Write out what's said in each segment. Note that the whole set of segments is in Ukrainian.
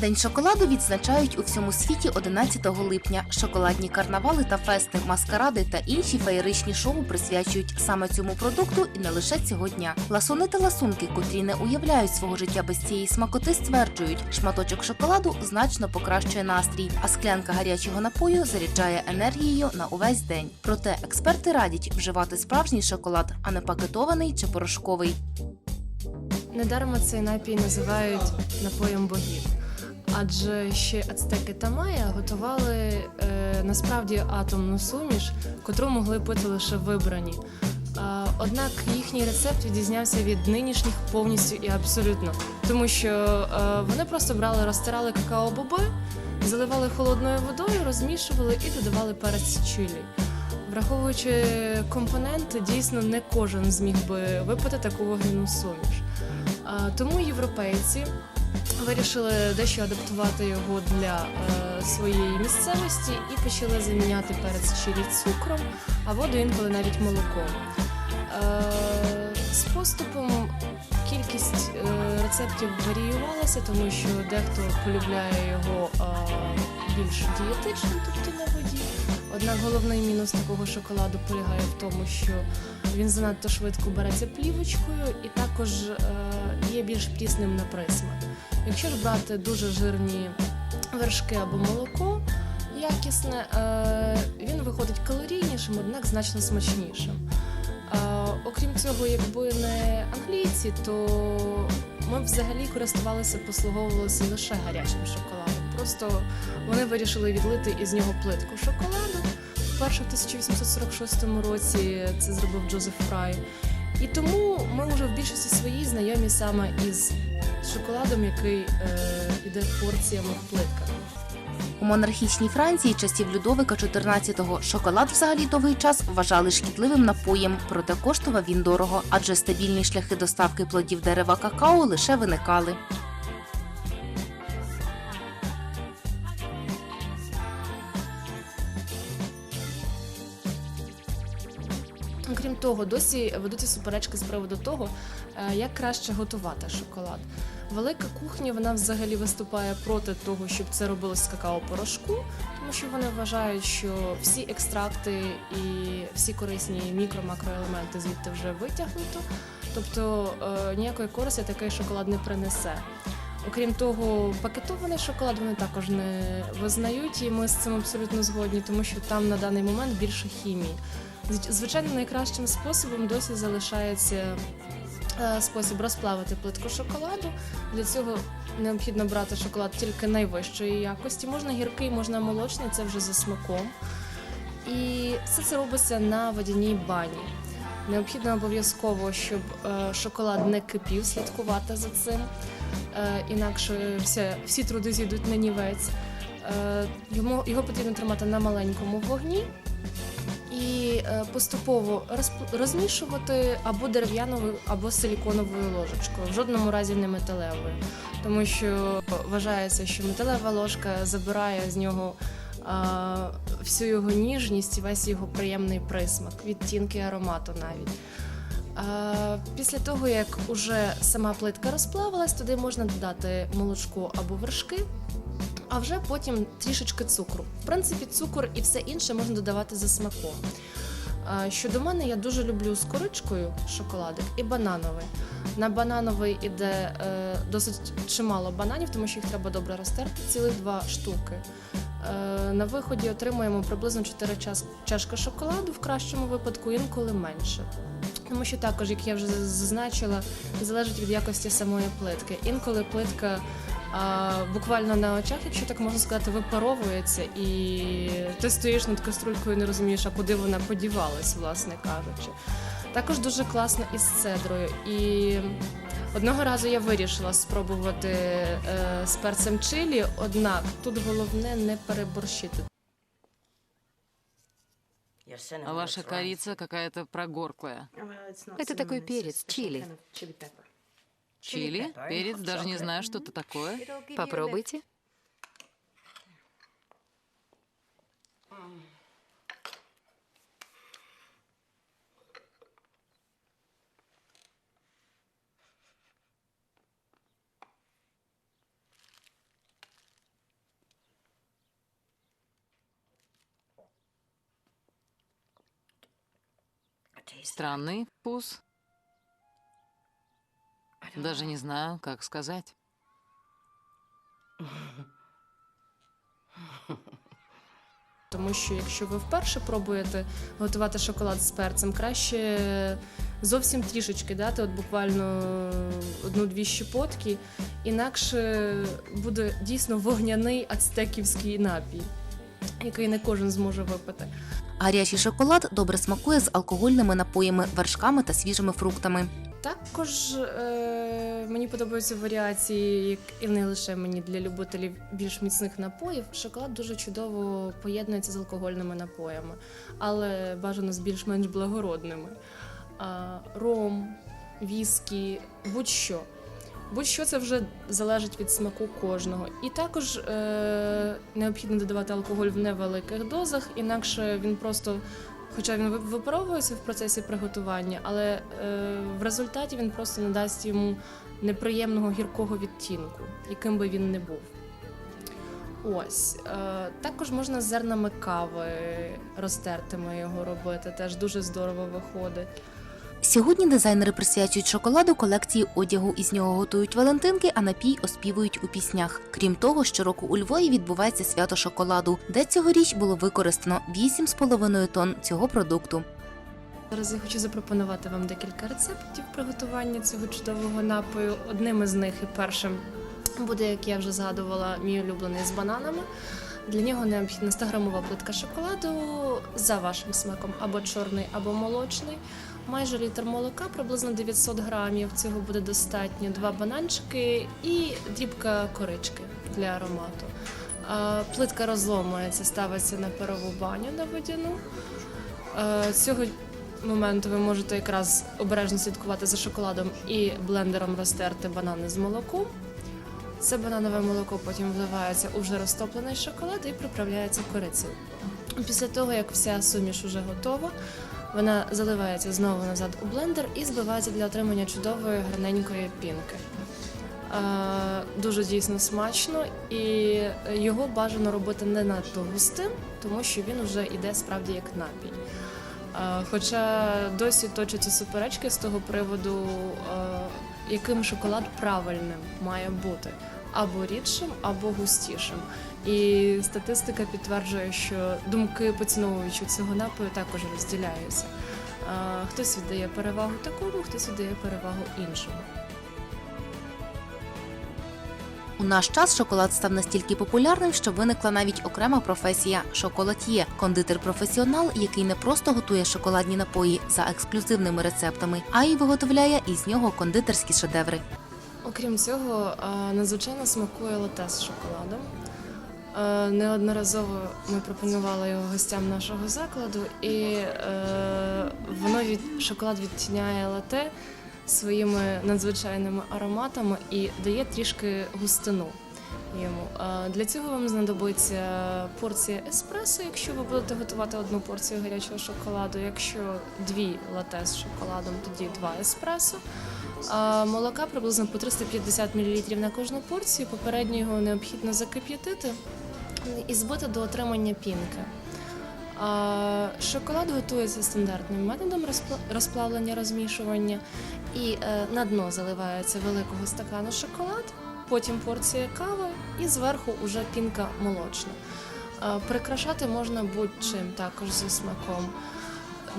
День шоколаду відзначають у всьому світі 11 липня. Шоколадні карнавали та фести, маскаради та інші феєричні шоу присвячують саме цьому продукту і не лише цього дня. Ласуни та ласунки, котрі не уявляють свого життя без цієї смакоти, стверджують, шматочок шоколаду значно покращує настрій, а склянка гарячого напою заряджає енергією на увесь день. Проте експерти радять вживати справжній шоколад, а не пакетований чи порошковий. Недарма цей напій називають напоєм богів. Адже ще ацтеки та майя готували е, насправді атомну суміш, котру могли пити лише вибрані. А, однак їхній рецепт відрізнявся від нинішніх повністю і абсолютно, тому що е, вони просто брали, розтирали какао-боби, заливали холодною водою, розмішували і додавали перець чилі. Враховуючи компоненти, дійсно не кожен зміг би випити таку вогняну суміш. Тому європейці вирішили дещо адаптувати його для е, своєї місцевості і почали заміняти перець чилі цукром, а воду інколи навіть молоком. Е, з поступом кількість е, рецептів варіювалася, тому що дехто полюбляє його е, більш дієтичним, тобто на воді. Однак головний мінус такого шоколаду полягає в тому, що він занадто швидко береться плівочкою і також е, є більш прісним на присмак. Якщо ж брати дуже жирні вершки або молоко якісне, е, він виходить калорійнішим, однак значно смачнішим. Е, окрім цього, якби не англійці, то ми взагалі користувалися, послуговувалися лише гарячим шоколадом. Просто вони вирішили відлити із нього плитку шоколаду. Вперше в 1846 році це зробив Джозеф Фрай. І тому ми вже в більшості своїй знайомі саме із шоколадом, який е, іде порціями в. У монархічній Франції часів Людовика XIV шоколад взагалі довгий час вважали шкідливим напоєм, проте коштував він дорого, адже стабільні шляхи доставки плодів дерева какао лише виникали. Окрім досі ведуться суперечки з приводу того, е, як краще готувати шоколад. Велика кухня вона взагалі виступає проти того, щоб це робилось з какао-порошку, тому що вони вважають, що всі екстракти і всі корисні мікро-макроелементи звідти вже витягнуто, тобто е, ніякої користі такий шоколад не принесе. Окрім того, пакетований шоколад вони також не визнають, і ми з цим абсолютно згодні, тому що там на даний момент більше хімії. Звич- Звичайно, найкращим способом досі залишається е, спосіб розплавити плитку шоколаду. Для цього необхідно брати шоколад тільки найвищої якості. Можна гіркий, можна молочний, це вже за смаком. І все це робиться на водяній бані. Необхідно обов'язково, щоб е, шоколад не кипів, слідкувати за цим. Е, інакше вся, всі труди зійдуть на нівець. Йому, його потрібно тримати на маленькому вогні і е, поступово розмішувати або дерев'яною, або силіконовою ложечкою, в жодному разі не металевою, тому що вважається, що металева ложка забирає з нього всю його ніжність і весь його приємний присмак, відтінки аромату навіть. Після того, як уже сама плитка розплавилась, туди можна додати молочко або вершки, а вже потім трішечки цукру. В принципі, цукор і все інше можна додавати за смаком. Щодо мене, я дуже люблю з коричкою шоколадик і банановий. На банановий іде е, досить чимало бананів, тому що їх треба добре розтерти, цілих два штуки. Е, на виході отримуємо приблизно 4 час, чашки шоколаду, в кращому випадку, інколи менше. Тому що також, як я вже зазначила, залежить від якості самої плитки. Інколи плитка буквально на очах, якщо так можна сказати, випаровується, і ти стоїш над каструлькою і не розумієш, а куди вона подівалась, власне кажучи. Також дуже класно із цедрою. І одного разу я вирішила спробувати е, з перцем чилі, однак тут головне не переборщити. А ваша корица какая-то прогорклая. Это такой перец, чили. Чили, перец, даже не знаю, что это такое. Попробуйте. Странный вкус. Даже не знаю, как сказать. Тому що якщо ви вперше пробуєте готувати шоколад з перцем, краще зовсім трішечки дати, от буквально одну-дві щепотки, інакше буде дійсно вогняний ацтеківський напій, який не кожен зможе випити. Гарячий шоколад добре смакує з алкогольними напоями, вершками та свіжими фруктами. Також е, мені подобаються варіації, як і не лише мені для любителів більш міцних напоїв. Шоколад дуже чудово поєднується з алкогольними напоями, але бажано з більш-менш благородними. А, ром, віскі, будь-що. Будь-що це вже залежить від смаку кожного. І також е, необхідно додавати алкоголь в невеликих дозах, інакше він просто Хоча він ви- випаровується в процесі приготування, але е, в результаті він просто не дасть йому неприємного гіркого відтінку, яким би він не був. Ось е, також можна з зернами кави розтертими його робити. Теж дуже здорово виходить. Сьогодні дизайнери присвячують шоколаду колекції одягу. Із нього готують валентинки, а напій оспівують у піснях. Крім того, щороку у Львові відбувається свято шоколаду, де цьогоріч було використано 8,5 тонн цього продукту. Зараз я хочу запропонувати вам декілька рецептів приготування цього чудового напою. Одним із них і першим буде, як я вже згадувала, мій улюблений з бананами. Для нього необхідна 100-грамова плитка шоколаду за вашим смаком, або чорний, або молочний. Майже літр молока, приблизно 900 грамів. Цього буде достатньо. Два бананчики і дрібка корички для аромату. Плитка розломується, ставиться на парову баню на водяну. Е, Цього моменту ви можете якраз обережно слідкувати за шоколадом і блендером розтерти банани з молоком. Це бананове молоко потім вливається у вже розтоплений шоколад і приправляється корицею. Після того, як вся суміш вже готова, вона заливається знову назад у блендер і збивається для отримання чудової гарненької пінки. Дуже дійсно смачно, і його бажано робити не надто густим, тому що він вже йде справді як напій. Хоча досі точаться суперечки з того приводу, яким шоколад правильним має бути або рідшим, або густішим. І статистика підтверджує, що думки поціновувачів цього напою також розділяються. Хтось віддає перевагу такому, хтось віддає перевагу іншому. У наш час шоколад став настільки популярним, що виникла навіть окрема професія шоколад'є – кондитер-професіонал, який не просто готує шоколадні напої за ексклюзивними рецептами, а й виготовляє із нього кондитерські шедеври. Окрім цього, е, надзвичайно смакує лате з шоколадом. Е, Неодноразово ми пропонували його гостям нашого закладу, і е, воно від шоколад відтіняє лате своїми надзвичайними ароматами і дає трішки густину йому. Для цього вам знадобиться порція еспресо, якщо ви будете готувати одну порцію гарячого шоколаду. Якщо дві лате з шоколадом, тоді два еспресо. А молока приблизно по 350 мл на кожну порцію. Попередньо його необхідно закип'ятити і збити до отримання пінки. Шоколад готується стандартним методом розплавлення розмішування, і е, на дно заливається великого стакану шоколад, потім порція кави і зверху уже пінка молочна. Прикрашати можна будь-чим також зі смаком.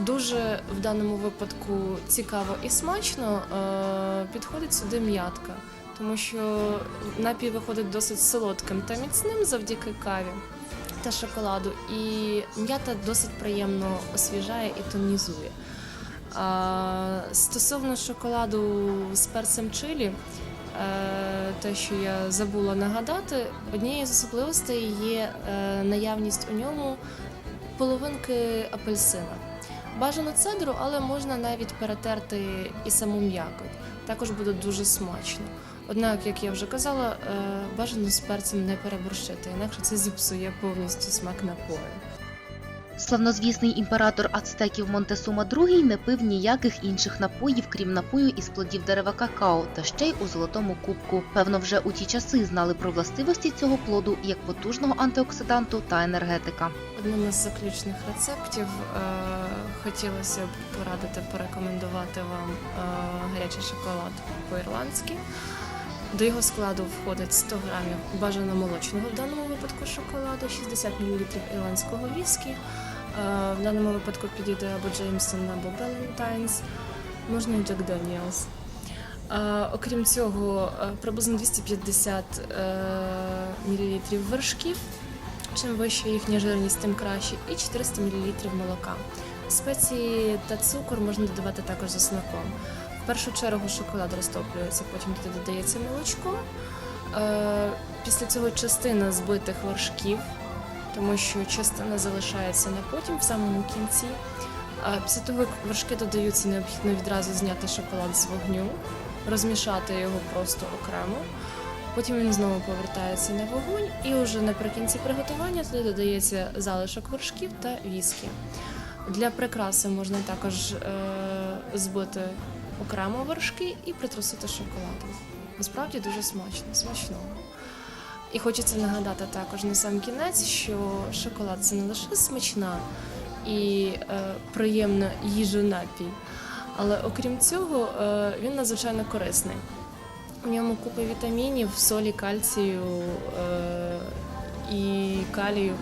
Дуже в даному випадку цікаво і смачно е, підходить сюди м'ятка, тому що напій виходить досить солодким та міцним завдяки каві та шоколаду, і м'ята досить приємно освіжає і тонізує. А, стосовно шоколаду з перцем чилі, е, те, що я забула нагадати, однією з особливостей є е, наявність у ньому половинки апельсина. Бажано цедру, але можна навіть перетерти і саму м'якоть. Також буде дуже смачно. Однак, як я вже казала, е, бажано з перцем не переборщити, інакше це зіпсує повністю смак напою. Славнозвісний імператор ацтеків Монтесума II не пив ніяких інших напоїв, крім напою із плодів дерева какао, та ще й у золотому кубку. Певно, вже у ті часи знали про властивості цього плоду як потужного антиоксиданту та енергетика. Одним із заключних рецептів е, хотілося б порадити порекомендувати вам е, гарячий шоколад по-ірландськи. До його складу входить 100 грамів бажано молочного в даному випадку шоколаду, 60 мл ірландського віскі. Е, в даному випадку підійде або Джеймсон, або Балентайнс, можна і Джек Даніелс. Е, окрім цього, е, приблизно 250 е, мл вершків. Чим вища їхня жирність, тим краще, і 400 мл молока. Спеції та цукор можна додавати також за смаком. В першу чергу шоколад розтоплюється, потім туди додається молочко. Після цього частина збитих вершків, тому що частина залишається на потім, в самому кінці. Після того, як вершки додаються, необхідно відразу зняти шоколад з вогню, розмішати його просто окремо. Потім він знову повертається на вогонь, і вже наприкінці приготування туди додається залишок вершків та віскі. Для прикраси можна також е, збити окремо вершки і притрусити шоколадом. Насправді дуже смачно, смачно. І хочеться нагадати також на сам кінець, що шоколад це не лише смачна і е, приємна їжа напій, але окрім цього е, він надзвичайно корисний. У ньому купа вітамінів, солі, кальцію е, і калію.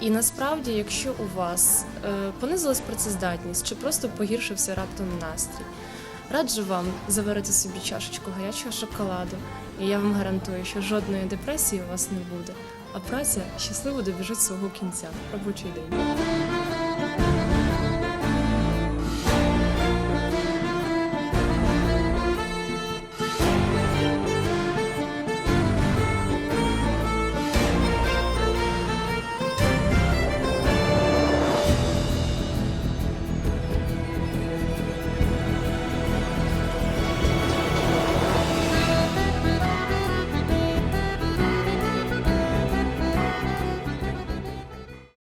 І насправді, якщо у вас е, понизилась працездатність чи просто погіршився раптом настрій, раджу вам заварити собі чашечку гарячого шоколаду, і я вам гарантую, що жодної депресії у вас не буде, а праця щасливо добіжить свого кінця. Робочий день.